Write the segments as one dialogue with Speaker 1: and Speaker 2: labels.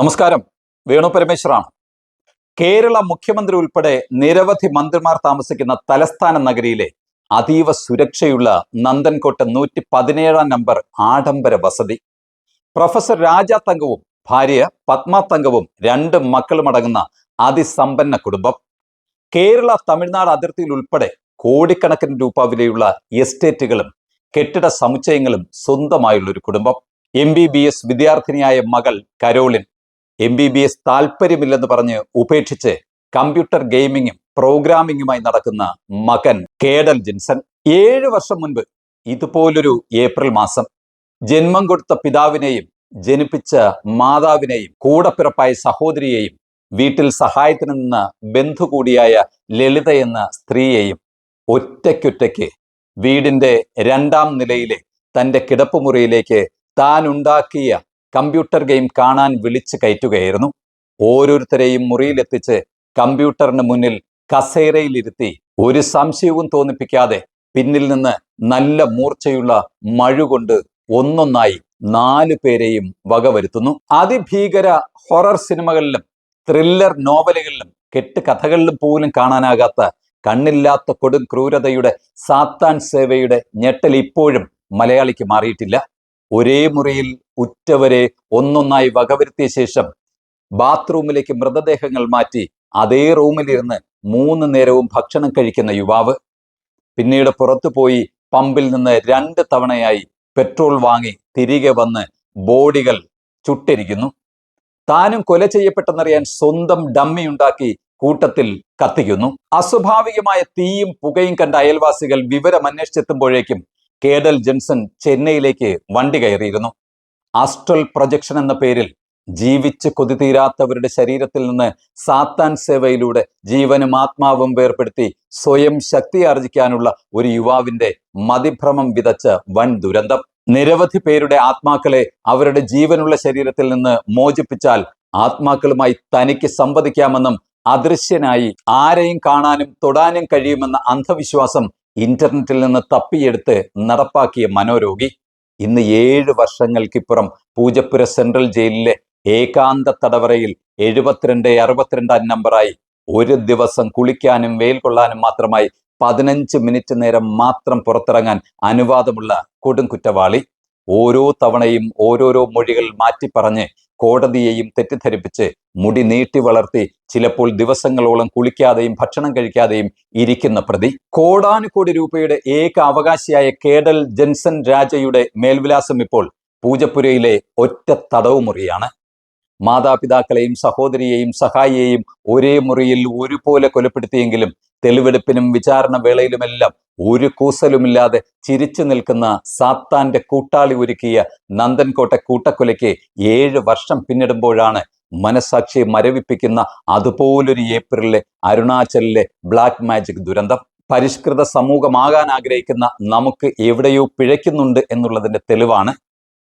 Speaker 1: നമസ്കാരം. വേണു പരമേശ്വറാണ്. കേരള മുഖ്യമന്ത്രി ഉൾപ്പെടെ നിരവധി മന്ത്രിമാർ താമസിക്കുന്ന തലസ്ഥാന നഗരിയിലെ അതീവ സുരക്ഷയുള്ള നന്ദൻകോട്ട് നൂറ്റി പതിനേഴാം നമ്പർ ആഡംബര വസതി. പ്രൊഫസർ രാജ തങ്കവും ഭാര്യ പത്മ തങ്കവും രണ്ട് മക്കളും അടങ്ങുന്ന അതിസമ്പന്ന കുടുംബം. കേരള തമിഴ്നാട് അതിർത്തിയിൽ ഉൾപ്പെടെ കോടിക്കണക്കിന് രൂപ വിലയുള്ള എസ്റ്റേറ്റുകളും കെട്ടിട സമുച്ചയങ്ങളും സ്വന്തമായുള്ള ഒരു കുടുംബം. എം ബി ബി എസ് വിദ്യാർത്ഥിനിയായ മകൾ Caroline M B B S താല്പര്യമില്ലെന്ന് പറഞ്ഞ് ഉപേക്ഷിച്ച് കമ്പ്യൂട്ടർ ഗെയിമിങ്ങും പ്രോഗ്രാമിങ്ങുമായി നടക്കുന്ന മകൻ കേഡൽ ജിൻസൺ. ഏഴ് വർഷം മുൻപ് ഇതുപോലൊരു ഏപ്രിൽ മാസം ജന്മം കൊടുത്ത പിതാവിനെയും ജനിപ്പിച്ച മാതാവിനെയും കൂടപ്പിറപ്പായ സഹോദരിയെയും വീട്ടിൽ സഹായത്തിന് നിന്ന് ബന്ധു കൂടിയായ ലളിത എന്ന സ്ത്രീയെയും ഒറ്റയ്ക്കൊറ്റയ്ക്ക് വീടിന്റെ രണ്ടാം നിലയിലെ തന്റെ കിടപ്പുമുറിയിലേക്ക് താൻ ഉണ്ടാക്കിയ കമ്പ്യൂട്ടർ ഗെയിം കാണാൻ വിളിച്ചു കയറ്റുകയായിരുന്നു. ഓരോരുത്തരെയും മുറിയിലെത്തിച്ച് കമ്പ്യൂട്ടറിന് മുന്നിൽ കസേരയിലിരുത്തി ഒരു സംശയവും തോന്നിപ്പിക്കാതെ പിന്നിൽ നിന്ന് നല്ല മൂർച്ചയുള്ള മഴ കൊണ്ട് ഒന്നൊന്നായി നാലു പേരെയും വകവരുത്തുന്നു അതിഭീകര ഹൊറർ സിനിമകളിലും ത്രില്ലർ നോവലുകളിലും കെട്ടുകഥകളിലും പോലും കാണാനാകാത്ത കണ്ണില്ലാത്ത കൊടും ക്രൂരതയുടെ സാത്താൻ സേവയുടെ ഞെട്ടൽ ഇപ്പോഴും മലയാളിക്ക് മാറിയിട്ടില്ല. ഒരേ മുറിയിൽ ഉറ്റവരെ ഒന്നൊന്നായി വകവരുത്തിയ ശേഷം ബാത്റൂമിലേക്ക് മൃതദേഹങ്ങൾ മാറ്റി അതേ റൂമിലിരുന്ന് മൂന്ന് നേരവും ഭക്ഷണം കഴിക്കുന്ന യുവാവ്. പിന്നീട് പുറത്തു പോയി പമ്പിൽ നിന്ന് രണ്ട് തവണയായി പെട്രോൾ വാങ്ങി തിരികെ വന്ന് ബോഡികൾ ചുട്ടിരിക്കുന്നു. താനും കൊല ചെയ്യപ്പെട്ടെന്നറിയാൻ സ്വന്തം ഡമ്മി ഉണ്ടാക്കി കൂട്ടത്തിൽ കത്തിക്കുന്നു. അസ്വാഭാവികമായ തീയും പുകയും കണ്ട അയൽവാസികൾ വിവരം അന്വേഷിച്ചെത്തുമ്പോഴേക്കും കേഡൽ ജെൻസൺ ചെന്നൈയിലേക്ക് വണ്ടി കയറിയിരുന്നു. ആസ്ട്രൽ പ്രൊജക്ഷൻ എന്ന പേരിൽ ജീവിച്ച് കൊതിതീരാത്തവരുടെ ശരീരത്തിൽ നിന്ന് സാത്താൻ സേവയിലൂടെ ജീവനും ആത്മാവും വേർപ്പെടുത്തി സ്വയം ശക്തി ആർജിക്കാനുള്ള ഒരു യുവാവിന്റെ മതിഭ്രമം വിതച്ച വൻ ദുരന്തം. നിരവധി പേരുടെ ആത്മാക്കളെ അവരുടെ ജീവനുള്ള ശരീരത്തിൽ നിന്ന് മോചിപ്പിച്ചാൽ ആത്മാക്കളുമായി തനിക്ക് സംവദിക്കാമെന്നും അദൃശ്യനായി ആരെയും കാണാനും തൊടാനും കഴിയുമെന്ന അന്ധവിശ്വാസം ഇന്റർനെറ്റിൽ നിന്ന് തപ്പിയെടുത്ത് നടപ്പാക്കിയ മനോരോഗി ഇന്ന് ഏഴ് വർഷങ്ങൾക്കിപ്പുറം പൂജപ്പുര സെൻട്രൽ ജയിലിലെ ഏകാന്ത തടവറയിൽ എഴുപത്തിരണ്ട് അറുപത്തിരണ്ടാം നമ്പറായി ഒരു ദിവസം കുളിക്കാനും വെയിൽ കൊള്ളാനും മാത്രമായി പതിനഞ്ച് മിനിറ്റ് നേരം മാത്രം പുറത്തിറങ്ങാൻ അനുവാദമുള്ള കൊടും കുറ്റവാളി ഓരോ തവണയും ഓരോരോ മൊഴികൾ മാറ്റിപ്പറഞ്ഞ് കോടതിയെയും തെറ്റിദ്ധരിപ്പിച്ച് മുടി നീട്ടി വളർത്തി ചിലപ്പോൾ ദിവസങ്ങളോളം കുളിക്കാതെയും ഭക്ഷണം കഴിക്കാതെയും ഇരിക്കുന്ന പ്രതി കോടാനുകോടി രൂപയുടെ ഏക അവകാശിയായ കേഡൽ ജെൻസൺ രാജയുടെ മേൽവിലാസം ഇപ്പോൾ പൂജപ്പുരയിലെ ഒറ്റ തടവുമുറിയാണ്. മാതാപിതാക്കളെയും സഹോദരിയെയും സഹായിയെയും ഒരേ മുറിയിൽ ഒരുപോലെ കൊലപ്പെടുത്തിയെങ്കിലും തെളിവെടുപ്പിനും വിചാരണ വേളയിലുമെല്ലാം ഒരു കൂസലുമില്ലാതെ ചിരിച്ചു നിൽക്കുന്ന സാത്താന്റെ കൂട്ടാളി ഒരുക്കിയ നന്ദൻകോട്ടെ കൂട്ടക്കൊലയ്ക്ക് ഏഴ് വർഷം പിന്നിടുമ്പോഴാണ് മനസാക്ഷിയെ മരവിപ്പിക്കുന്ന അതുപോലൊരു ഏപ്രിലിലെ അരുണാചലിലെ ബ്ലാക്ക് മാജിക് ദുരന്തം. പരിഷ്കൃത സമൂഹമാകാൻ ആഗ്രഹിക്കുന്ന നമുക്ക് എവിടെയോ പിഴയ്ക്കുന്നുണ്ട് എന്നുള്ളതിന്റെ തെളിവാണ്.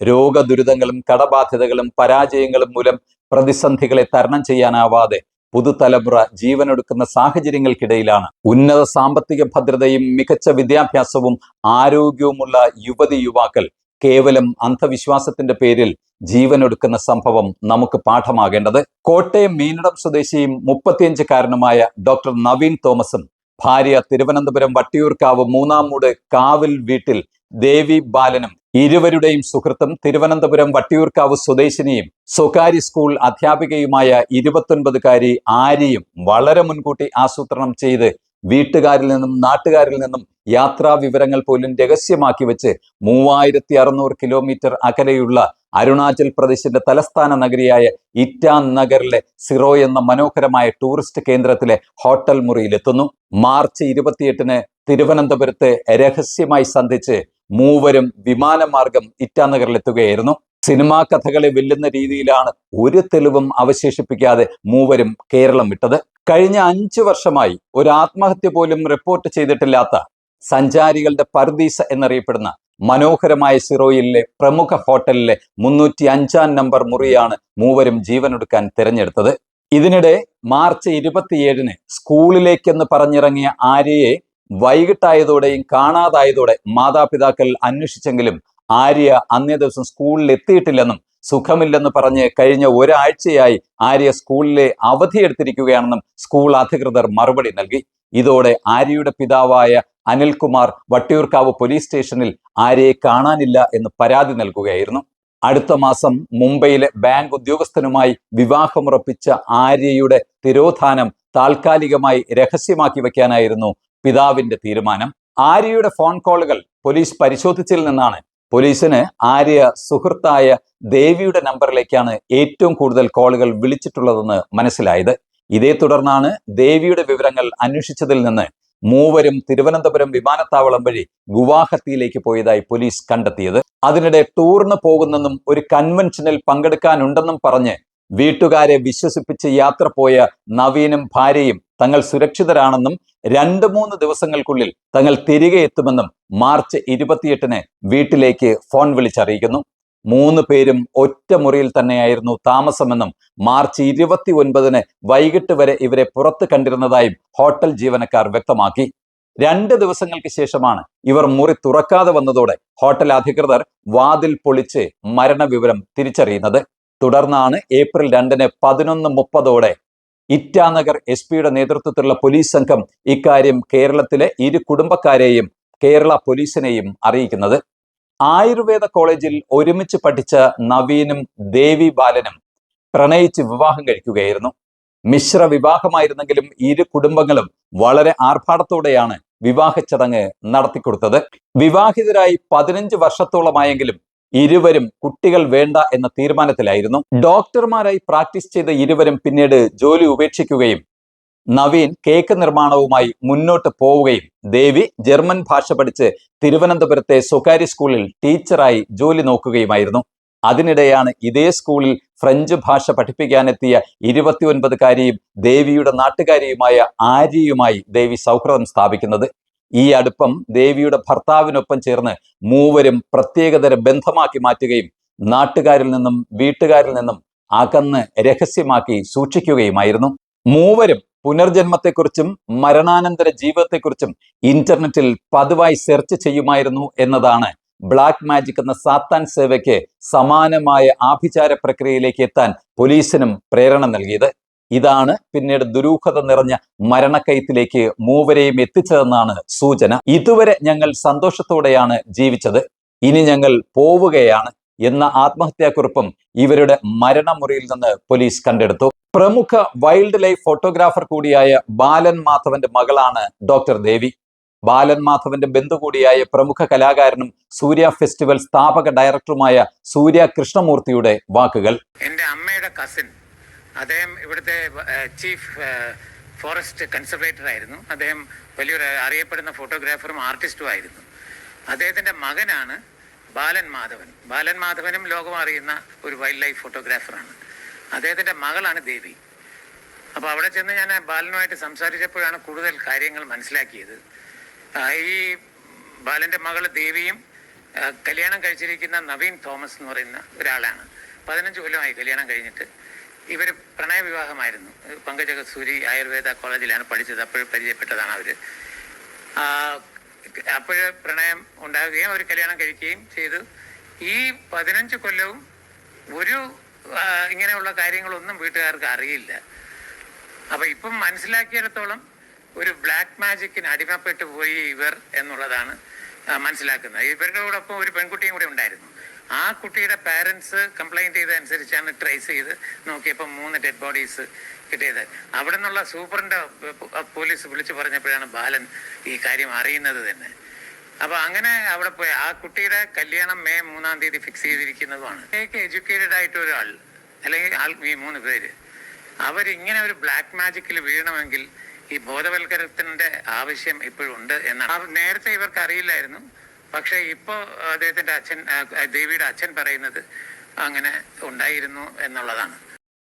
Speaker 1: രോഗദുരിതങ്ങളും കടബാധ്യതകളും പരാജയങ്ങളും മൂലം പ്രതിസന്ധികളെ തരണം ചെയ്യാനാവാതെ പുതുതലമുറ ജീവനൊടുക്കുന്ന സാഹചര്യങ്ങൾക്കിടയിലാണ്. ഉന്നത സാമ്പത്തിക ഭദ്രതയും മികച്ച വിദ്യാഭ്യാസവും ആരോഗ്യവുമുള്ള യുവതി യുവാക്കൾ കേവലം അന്ധവിശ്വാസത്തിന്റെ പേരിൽ ജീവനൊടുക്കുന്ന സംഭവം നമുക്ക് പാഠമാകേണ്ടത്. കോട്ടയം മീനടം സ്വദേശിയും മുപ്പത്തിയഞ്ചുകാരനുമായ ഡോക്ടർ നവീൻ തോമസും ഭാര്യ തിരുവനന്തപുരം വട്ടിയൂർക്കാവ് മൂന്നാം മൂട് കാവിൽ വീട്ടിൽ ദേവി ബാലനും ഇരുവരുടെയും സുഹൃത്തും തിരുവനന്തപുരം വട്ടിയൂർക്കാവ് സ്വദേശിനിയും സ്വകാര്യ സ്കൂൾ അധ്യാപികയുമായ ഇരുപത്തൊൻപതുകാരി ആര്യയും വളരെ മുൻകൂട്ടി ആസൂത്രണം ചെയ്ത് വീട്ടുകാരിൽ നിന്നും നാട്ടുകാരിൽ നിന്നും യാത്രാ വിവരങ്ങൾ പോലും രഹസ്യമാക്കി വെച്ച് മൂവായിരത്തി അറുന്നൂറ് കിലോമീറ്റർ അകലെയുള്ള അരുണാചൽ പ്രദേശിന്റെ തലസ്ഥാന നഗരിയായ ഇറ്റാൻ നഗറിലെ സിറോ എന്ന മനോഹരമായ ടൂറിസ്റ്റ് കേന്ദ്രത്തിലെ ഹോട്ടൽ മുറിയിലെത്തുന്നു. മാർച്ച് ഇരുപത്തിയെട്ടിന് തിരുവനന്തപുരത്ത് രഹസ്യമായി സന്ധിച്ച് മൂവരും വിമാനമാർഗം ഇറ്റാനഗറിലെത്തുകയായിരുന്നു. സിനിമാ കഥകളെ വെല്ലുന്ന രീതിയിലാണ് ഒരു തെളിവും അവശേഷിപ്പിക്കാതെ മൂവരും കേരളം വിട്ടത്. കഴിഞ്ഞ അഞ്ചു വർഷമായി ഒരു ആത്മഹത്യ പോലും റിപ്പോർട്ട് ചെയ്തിട്ടില്ലാത്ത സഞ്ചാരികളുടെ പർദീസ എന്നറിയപ്പെടുന്ന മനോഹരമായ സിറോയിലെ പ്രമുഖ ഹോട്ടലിലെ മുന്നൂറ്റി അഞ്ചാം നമ്പർ മുറിയാണ് മൂവരും ജീവനൊടുക്കാൻ തിരഞ്ഞെടുത്തത്. ഇതിനിടെ മാർച്ച് ഇരുപത്തിയേഴിന് സ്കൂളിലേക്കെന്ന് പറഞ്ഞിറങ്ങിയ ആര്യയെ വൈകിട്ടായതോടെയും കാണാതായതോടെ മാതാപിതാക്കൾ അന്വേഷിച്ചെങ്കിലും ആര്യ അന്നേ ദിവസം സ്കൂളിൽ എത്തിയിട്ടില്ലെന്നും സുഖമില്ലെന്ന് പറഞ്ഞ് കഴിഞ്ഞ ഒരാഴ്ചയായി ആര്യ സ്കൂളിലെ അവധിയെടുത്തിരിക്കുകയാണെന്നും സ്കൂൾ അധികൃതർ മറുപടി നൽകി. ഇതോടെ ആര്യയുടെ പിതാവായ അനിൽകുമാർ വട്ടിയൂർക്കാവ് പോലീസ് സ്റ്റേഷനിൽ ആര്യയെ കാണാനില്ല എന്ന് പരാതി നൽകുകയായിരുന്നു. അടുത്ത മാസം മുംബൈയിലെ ബാങ്ക് ഉദ്യോഗസ്ഥനുമായി വിവാഹമുറപ്പിച്ച ആര്യയുടെ തിരോധാനം താൽക്കാലികമായി രഹസ്യമാക്കി വെക്കാനായിരുന്നു പിതാവിന്റെ തീരുമാനം. ആര്യയുടെ ഫോൺ കോളുകൾ പോലീസ് പരിശോധിച്ചതിൽ നിന്നാണ്. പോലീസിന് ആര്യ സുഹൃത്തായ ദേവിയുടെ നമ്പറിലേക്കാണ് ഏറ്റവും കൂടുതൽ കോളുകൾ വിളിച്ചിട്ടുള്ളതെന്ന് മനസ്സിലായത്. ഇതേ തുടർന്നാണ് ദേവിയുടെ വിവരങ്ങൾ അന്വേഷിച്ചതിൽ നിന്ന് മൂവരും തിരുവനന്തപുരം വിമാനത്താവളം വഴി ഗുവാഹത്തിയിലേക്ക് പോയതായി പോലീസ് കണ്ടെത്തിയത്. അതിനിടെ ടൂറിന് പോകുന്നെന്നും ഒരു കൺവെൻഷനിൽ പങ്കെടുക്കാനുണ്ടെന്നും പറഞ്ഞ് വീട്ടുകാരെ വിശ്വസിപ്പിച്ച് യാത്ര പോയ നവീനും ഭാര്യയും തങ്ങൾ സുരക്ഷിതരാണെന്നും രണ്ട് മൂന്ന് ദിവസങ്ങൾക്കുള്ളിൽ തങ്ങൾ തിരികെ എത്തുമെന്നും മാർച്ച് ഇരുപത്തിയെട്ടിന് വീട്ടിലേക്ക് ഫോൺ വിളിച്ചറിയിക്കുന്നു. മൂന്ന് പേരും ഒറ്റ മുറിയിൽ തന്നെയായിരുന്നു താമസമെന്നും മാർച്ച് ഇരുപത്തി ഒൻപതിന് വൈകിട്ട് വരെ ഇവരെ പുറത്ത് കണ്ടിരുന്നതായും ഹോട്ടൽ ജീവനക്കാർ വ്യക്തമാക്കി. രണ്ട് ദിവസങ്ങൾക്ക് ശേഷമാണ് ഇവർ മുറി തുറക്കാതെ വന്നതോടെ ഹോട്ടൽ അധികൃതർ വാതിൽ പൊളിച്ച് മരണവിവരം തിരിച്ചറിയുന്നത്. തുടർന്നാണ് ഏപ്രിൽ രണ്ടിന് പതിനൊന്ന് മുപ്പതോടെ ഇറ്റാനഗർ എസ് പിയുടെ നേതൃത്വത്തിലുള്ള പോലീസ് സംഘം ഇക്കാര്യം കേരളത്തിലെ ഇരു കുടുംബക്കാരെയും കേരള പോലീസിനെയും അറിയിക്കുന്നത്. ആയുർവേദ കോളേജിൽ ഒരുമിച്ച് പഠിച്ച നവീനും ദേവി ബാലനും പ്രണയിച്ച് വിവാഹം കഴിക്കുകയായിരുന്നു. മിശ്ര വിവാഹമായിരുന്നെങ്കിലും ഇരു കുടുംബങ്ങളും വളരെ ആർഭാടത്തോടെയാണ് വിവാഹ ചടങ്ങ് നടത്തിക്കൊടുത്തത്. വിവാഹിതരായി പതിനഞ്ച് വർഷത്തോളമായെങ്കിലും ഇരുവരും കുട്ടികൾ വേണ്ട എന്ന തീരുമാനത്തിലായിരുന്നു. ഡോക്ടർമാരായി പ്രാക്ടീസ് ചെയ്ത ഇരുവരും പിന്നീട് ജോലി ഉപേക്ഷിക്കുകയും നവീൻ കേക്ക് നിർമ്മാണവുമായി മുന്നോട്ട് പോവുകയും ദേവി ജർമ്മൻ ഭാഷ പഠിച്ച് തിരുവനന്തപുരത്തെ സ്വകാര്യ സ്കൂളിൽ ടീച്ചറായി ജോലി നോക്കുകയുമായിരുന്നു. അതിനിടെയാണ് ഇതേ സ്കൂളിൽ ഫ്രഞ്ച് ഭാഷ പഠിപ്പിക്കാനെത്തിയ ഇരുപത്തിയൊൻപതുകാരിയും ദേവിയുടെ നാട്ടുകാരിയുമായ ആര്യയുമായി ദേവി സൗഹൃദം സ്ഥാപിക്കുന്നത്. ഈ അടുപ്പം ദേവിയുടെ ഭർത്താവിനൊപ്പം ചേർന്ന് മൂവരും പ്രത്യേകതര ബന്ധമാക്കി മാറ്റുകയും നാട്ടുകാരിൽ നിന്നും വീട്ടുകാരിൽ നിന്നും അകന്ന് രഹസ്യമാക്കി സൂക്ഷിക്കുകയുമായിരുന്നു. മൂവരും പുനർജന്മത്തെക്കുറിച്ചും മരണാനന്തര ജീവിതത്തെക്കുറിച്ചും ഇന്റർനെറ്റിൽ പതിവായി സെർച്ച് ചെയ്യുമായിരുന്നു എന്നതാണ് ബ്ലാക്ക് മാജിക് എന്ന സാത്താൻ സേവയ്ക്ക് സമാനമായ ആഭിചാര പ്രക്രിയയിലേക്ക് എത്താൻ പോലീസിനും പ്രേരണ നൽകിയത്. ഇതാണ് പിന്നീട് ദുരൂഹത നിറഞ്ഞ മരണക്കയത്തിലേക്ക് മൂവരെയും എത്തിച്ചതെന്നാണ് സൂചന. ഇതുവരെ ഞങ്ങൾ സന്തോഷത്തോടെയാണ് ജീവിച്ചത്. ഇനി ഞങ്ങൾ പോവുകയാണ് എന്ന ആത്മഹത്യാക്കുറിപ്പും ഇവരുടെ മരണമുറിയിൽ നിന്ന് പോലീസ് കണ്ടെടുത്തു. പ്രമുഖ വൈൽഡ് ലൈഫ് ഫോട്ടോഗ്രാഫർ കൂടിയായ ബാലൻ മാധവന്റെ മകളാണ് ഡോക്ടർ ദേവി. ബാലൻ മാധവന്റെ ബന്ധു കൂടിയായ പ്രമുഖ കലാകാരനും സൂര്യ ഫെസ്റ്റിവൽ സ്ഥാപക ഡയറക്ടറുമായ സൂര്യ കൃഷ്ണമൂർത്തിയുടെ വാക്കുകൾ.
Speaker 2: എന്റെ അമ്മയുടെ കസിൻ അദ്ദേഹം ഇവിടുത്തെ ചീഫ് ഫോറസ്റ്റ് കൺസർവേറ്റർ ആയിരുന്നു. അദ്ദേഹം വലിയൊരു അറിയപ്പെടുന്ന ഫോട്ടോഗ്രാഫറും ആർട്ടിസ്റ്റും ആയിരുന്നു. അദ്ദേഹത്തിന്റെ മകനാണ് ബാലൻ മാധവൻ. ബാലൻ മാധവനും ലോകം അറിയുന്ന ഒരു വൈൽഡ് ലൈഫ് ഫോട്ടോഗ്രാഫറാണ് അദ്ദേഹത്തിന്റെ മകളാണ് ദേവി. അപ്പോൾ അവിടെ ചെന്ന് ഞാൻ ബാലനുമായിട്ട് സംസാരിച്ചപ്പോഴാണ് കൂടുതൽ കാര്യങ്ങൾ മനസ്സിലാക്കിയത്. ഈ ബാലന്റെ മകൾ ദേവിയും കല്യാണം കഴിച്ചിരിക്കുന്ന നവീൻ തോമസ് എന്ന് പറയുന്ന ഒരാളാണ്. പതിനഞ്ച് കൊല്ലമായി കല്യാണം കഴിഞ്ഞിട്ട്. ഇവർ പ്രണയവിവാഹമായിരുന്നു. പങ്കജ കസ്തൂരി ആയുർവേദ കോളേജിലാണ് പഠിച്ചത്. അപ്പോൾ പരിചയപ്പെട്ടതാണ് അവർ അപ്പോൾ പ്രണയം ഉണ്ടാവുകയും അവർ കല്യാണം കഴിക്കുകയും ചെയ്തു. ഈ പതിനഞ്ച് കൊല്ലവും ഒരു ഇങ്ങനെയുള്ള കാര്യങ്ങളൊന്നും വീട്ടുകാർക്ക് അറിയില്ല. അപ്പൊ ഇപ്പം മനസ്സിലാക്കിയിടത്തോളം ഒരു ബ്ലാക്ക് മാജിക്കിന് അടിമപ്പെട്ടു പോയി ഇവർ എന്നുള്ളതാണ് മനസ്സിലാക്കുന്നത്. ഇവരുടെ കൂടൊപ്പം ഒരു പെൺകുട്ടിയും കൂടെ ഉണ്ടായിരുന്നു. ആ കുട്ടിയുടെ പാരൻസ് കംപ്ലൈന്റ് ചെയ്തതനുസരിച്ചാണ് ട്രേസ് ചെയ്ത് നോക്കിയപ്പോൾ മൂന്ന് ഡെഡ് ബോഡീസ് കിട്ടിയത്. അവിടെ നിന്നുള്ള സൂപ്രണ്ട് പോലീസ് വിളിച്ചു പറഞ്ഞപ്പോഴാണ് ബാലൻ ഈ കാര്യം അറിയുന്നത് തന്നെ. അപ്പൊ അങ്ങനെ അവിടെ പോയി. ആ കുട്ടിയുടെ കല്യാണം മെയ് മൂന്നാം തീയതി ഫിക്സ് ചെയ്തിരിക്കുന്നതുമാണ്. എഡ്യൂക്കേറ്റഡ് ആയിട്ട് ഒരാൾ അല്ലെങ്കിൽ ആൾ ഈ മൂന്ന് പേര് അവരിങ്ങനെ ഒരു ബ്ലാക്ക് മാജിക്കിൽ വീഴണമെങ്കിൽ ഈ ബോധവൽക്കരണത്തിന്റെ ആവശ്യം ഇപ്പോഴുണ്ട് എന്നാണ്. നേരത്തെ ഇവർക്ക് അറിയില്ലായിരുന്നു. പക്ഷെ ഇപ്പോൾ അദ്ദേഹത്തിന്റെ അച്ഛൻ ദേവിയുടെ അച്ഛൻ പറയുന്നത് അങ്ങനെ ഉണ്ടായിരുന്നു എന്നുള്ളതാണ്.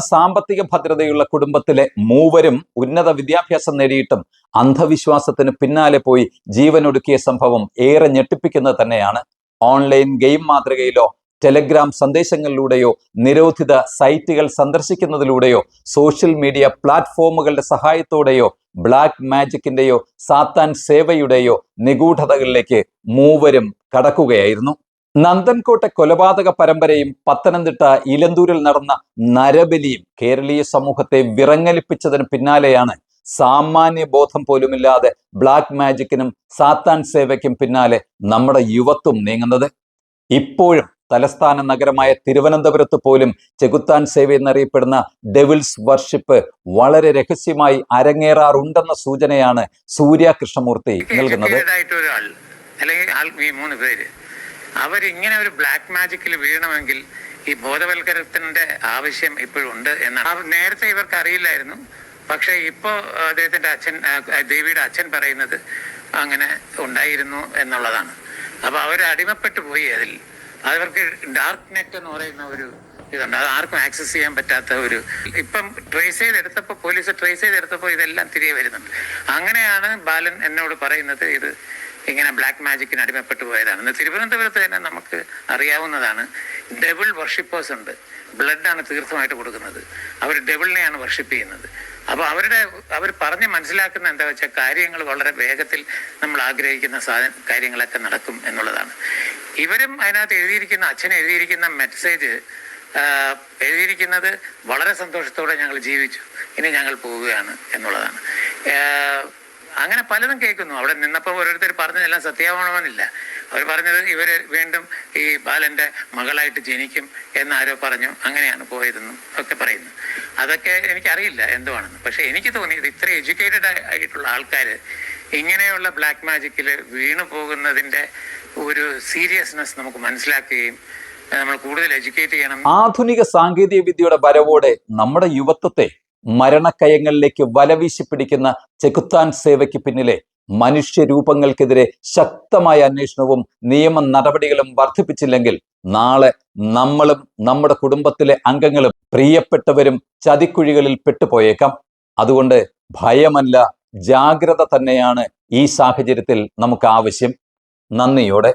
Speaker 1: സാമ്പത്തിക ഭദ്രതയുള്ള കുടുംബത്തിലെ മൂവരും ഉന്നത വിദ്യാഭ്യാസം നേടിയിട്ടും അന്ധവിശ്വാസത്തിന് പിന്നാലെ പോയി ജീവനൊടുക്കിയ സംഭവം ഏറെ ഞെട്ടിപ്പിക്കുന്നത് തന്നെയാണ്. ഓൺലൈൻ ഗെയിം മാതൃകയിലോ ടെലഗ്രാം സന്ദേശങ്ങളിലൂടെയോ നിരോധിത സൈറ്റുകൾ സന്ദർശിക്കുന്നതിലൂടെയോ സോഷ്യൽ മീഡിയ പ്ലാറ്റ്ഫോമുകളുടെ സഹായത്തോടെയോ ബ്ലാക്ക് മാജിക്കിന്റെയോ സാത്താൻ സേവയുടെയോ നിഗൂഢതകളിലേക്ക് മൂവരും കടക്കുകയായിരുന്നു. നന്ദൻകോട്ടെ കൊലപാതക പരമ്പരയും പത്തനംതിട്ട ഇലന്തൂരിൽ നടന്ന നരബലിയും കേരളീയ സമൂഹത്തെ വിറങ്ങലിപ്പിച്ചതിന് പിന്നാലെയാണ് സാമാന്യ ബോധം പോലുമില്ലാതെ ബ്ലാക്ക് മാജിക്കിനും സാത്താൻ സേവയ്ക്കും പിന്നാലെ നമ്മുടെ യുവത്വം നീങ്ങുന്നത്. ഇപ്പോഴും തലസ്ഥാന നഗരമായ തിരുവനന്തപുരത്ത് പോലും ചെകുത്താൻ സേവ എന്നറിയപ്പെടുന്ന ഡെവിൾസ് വർഷിപ്പ് വളരെ രഹസ്യമായി അരങ്ങേറാറുണ്ടെന്ന സൂചനയാണ് സൂര്യ കൃഷ്ണമൂർത്തി നൽകുന്നത്.
Speaker 2: അല്ലെങ്കിൽ മൂന്ന് പേര് അവരിങ്ങനെ ഒരു ബ്ലാക്ക് മാജിക്കിൽ വീഴണമെങ്കിൽ ഈ ബോധവൽക്കരണത്തിന്റെ ആവശ്യം ഇപ്പോഴും ഉണ്ട് എന്നാണ്. നേരത്തെ ഇവർക്ക് അറിയില്ലായിരുന്നു. പക്ഷെ ഇപ്പോ അദ്ദേഹത്തിന്റെ അച്ഛൻ ദേവിയുടെ അച്ഛൻ പറയുന്നത് അങ്ങനെ ഉണ്ടായിരുന്നു എന്നുള്ളതാണ്. അപ്പൊ അവർ അടിമപ്പെട്ടു പോയി അതിൽ. അവർക്ക് ഡാർക്ക് നെറ്റ് എന്ന് പറയുന്ന ഒരു ഇതുണ്ട്. അത് ആർക്കും ആക്സസ് ചെയ്യാൻ പറ്റാത്ത ഒരു ഇപ്പം ട്രേസ് ചെയ്തെടുത്തപ്പോൾ പോലീസ് ട്രേസ് ചെയ്തെടുത്തപ്പോൾ ഇതെല്ലാം തിരികെ വരുന്നുണ്ട്. അങ്ങനെയാണ് ബാലൻ എന്നോട് പറയുന്നത് ഇത് ഇങ്ങനെ ബ്ലാക്ക് മാജിക്കിന് അടിമപ്പെട്ടു പോയതാണ്. തിരുവനന്തപുരത്ത് തന്നെ നമുക്ക് അറിയാവുന്നതാണ് ഡബിൾ വർഷിപ്പേഴ്സ് ഉണ്ട്. ബ്ലഡാണ് തീർത്ഥമായിട്ട് കൊടുക്കുന്നത്. അവർ ഡബിളിനെയാണ് വർഷിപ്പ് ചെയ്യുന്നത്. അപ്പോൾ അവരുടെ അവർ പറഞ്ഞ് മനസ്സിലാക്കുന്ന എന്താ വെച്ചാൽ കാര്യങ്ങൾ വളരെ വേഗത്തിൽ നമ്മൾ ആഗ്രഹിക്കുന്ന സാധന കാര്യങ്ങളൊക്കെ നടക്കും എന്നുള്ളതാണ്. ഇവരും അതിനകത്ത് എഴുതിയിരിക്കുന്ന അച്ഛൻ എഴുതിയിരിക്കുന്ന മെസ്സേജ് എഴുതിയിരിക്കുന്നത് വളരെ സന്തോഷത്തോടെ ഞങ്ങൾ ജീവിച്ചു. ഇനി ഞങ്ങൾ പോവുകയാണ് എന്നുള്ളതാണ്. അങ്ങനെ പലതും കേൾക്കുന്നു. അവിടെ നിന്നപ്പോൾ ഓരോരുത്തർ പറഞ്ഞതെല്ലാം സത്യാവണമെന്നില്ല അവർ പറഞ്ഞത് ഇവർ വീണ്ടും ഈ ബാലന്റെ മകളായിട്ട് ജനിക്കും എന്നാരോ പറഞ്ഞു. അങ്ങനെയാണ് പോയതെന്നും ഒക്കെ പറയുന്നു. അതൊക്കെ എനിക്കറിയില്ല എന്തുവാണെന്ന്. പക്ഷെ എനിക്ക് തോന്നിയത് ഇത്ര എഡ്യൂക്കേറ്റഡ് ആയിട്ടുള്ള ആൾക്കാർ ഇങ്ങനെയുള്ള ബ്ലാക്ക് മാജിക്കിൽ വീണു പോകുന്നതിന്റെ ഒരു സീരിയസ്നെസ് നമുക്ക് മനസ്സിലാക്കുകയും നമ്മൾ കൂടുതൽ എഡ്യൂക്കേറ്റ് ചെയ്യണം.
Speaker 1: ആധുനിക സാങ്കേതിക വിദ്യയുടെ വരവോടെ നമ്മുടെ യുവത്വത്തെ മരണക്കയങ്ങളിലേക്ക് വലവീശി പിടിക്കുന്ന ചെകുത്താൻ സേവയ്ക്ക് പിന്നിലെ മനുഷ്യരൂപങ്ങൾക്കെതിരെ ശക്തമായ അന്വേഷണവും നിയമ നടപടികളും വർദ്ധിപ്പിച്ചില്ലെങ്കിൽ നാളെ നമ്മളും നമ്മുടെ കുടുംബത്തിലെ അംഗങ്ങളും പ്രിയപ്പെട്ടവരും ചതിക്കുഴികളിൽ പെട്ടുപോയേക്കാം. അതുകൊണ്ട് ഭയമല്ല ജാഗ്രത തന്നെയാണ് ഈ സാഹചര്യത്തിൽ നമുക്ക് ആവശ്യം. നന്ദിയോടെ